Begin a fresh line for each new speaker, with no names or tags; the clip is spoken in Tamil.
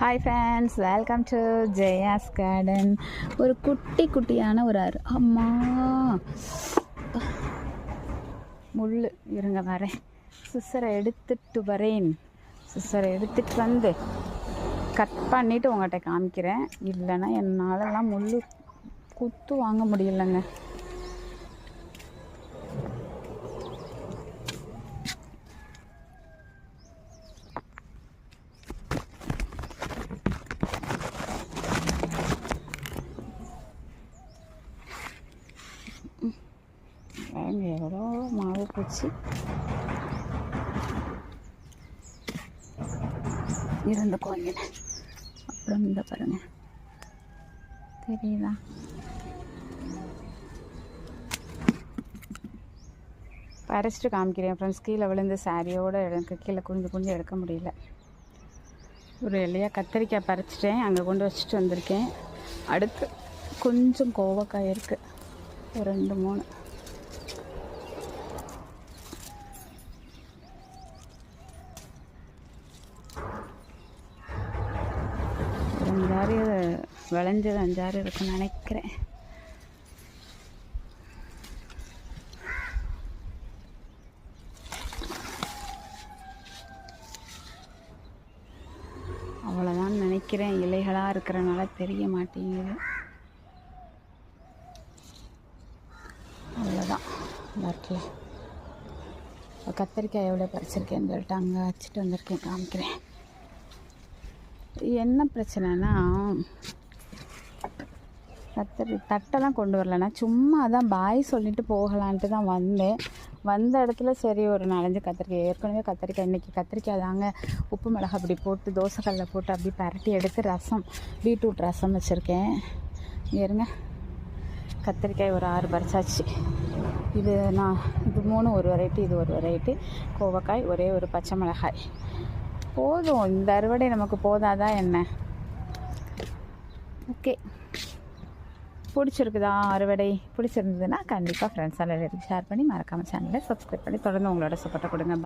Hi friends welcome to Jaya's garden ஒரு குட்டி குட்டியான ஒரு அரு அம்மா. முள் இருங்க வரேன். சிசரை எடுத்துட்டு வரேன். சிசரை எடுத்துட்டு வந்து கட் பண்ணிவிட்டு உங்கள்கிட்ட காமிக்கிறேன். இல்லைன்னா என்னாலலாம் முள் குத்து வாங்க முடியலங்க. பாருங்க எவ்வளோ மாவு போச்சு. இருந்த கோயில். அப்புறம் இந்த பாருங்க. தெரியுதா? பறிச்சிட்டு காமிக்கிறேன். ஃப்ரெண்ட்ஸ் கீழே விழுந்து சாரியோடு எனக்கு கீழே குனிஞ்சு குனிஞ்சு எடுக்க முடியல. ஒரு எல்லையாக கத்திரிக்காய் பறிச்சிட்டேன். அங்கே கொண்டு வச்சுட்டு வந்திருக்கேன். அடுத்து கொஞ்சம் கோவக்காய் இருக்குது ஒரு ரெண்டு மூணு. அஞ்சாறு விளைஞ்சது அஞ்சாறு இருக்குன்னு நினைக்கிறேன். அவ்வளோதான் நினைக்கிறேன். இலைகளாக இருக்கிறனால தெரிய மாட்டேங்குது. அவ்வளோதான் வரல கத்திரிக்காய் எவ்வளோ பறிச்சிருக்கேன்னு சொல்லிட்டு அங்கே வச்சுட்டு வந்திருக்கேன். காமிக்கிறேன். என்ன பிரச்சனைனா கத்தரி தட்டெல்லாம் கொண்டு வரலண்ணா. சும்மா தான் பாய் சொல்லிட்டு போகலான்ட்டு தான் வந்தேன். வந்த இடத்துல சரி ஒரு நாலஞ்சு கத்திரிக்காய் ஏற்கனவே கத்திரிக்காய் இன்றைக்கி கத்திரிக்காய் தாங்க. உப்பு மிளகு அப்படி போட்டு தோசைக்கல்ல போட்டு அப்படி பரட்டி எடுத்து ரசம் பீட்ரூட் ரசம் வச்சுருக்கேன். இருங்க. கத்திரிக்காய் ஒரு ஆறு பறிச்சாச்சு. இது நான் இது மூணு ஒரு வெரைட்டி இது ஒரு வெரைட்டி கோவக்காய் ஒரே ஒரு பச்சை மிளகாய். போதும். இந்த அறுவடை நமக்கு போதாதான் என்ன? ஓகே. பிடிச்சிருக்குதா அறுவடை? பிடிச்சிருந்ததுன்னா கண்டிப்பாக ஃப்ரெண்ட்ஸ் எல்லாம் ஷேர் பண்ணி மறக்காமல் சேனலை சப்ஸ்கிரைப் பண்ணி தொடர்ந்து உங்களோட சப்போர்ட்டை கொடுங்க.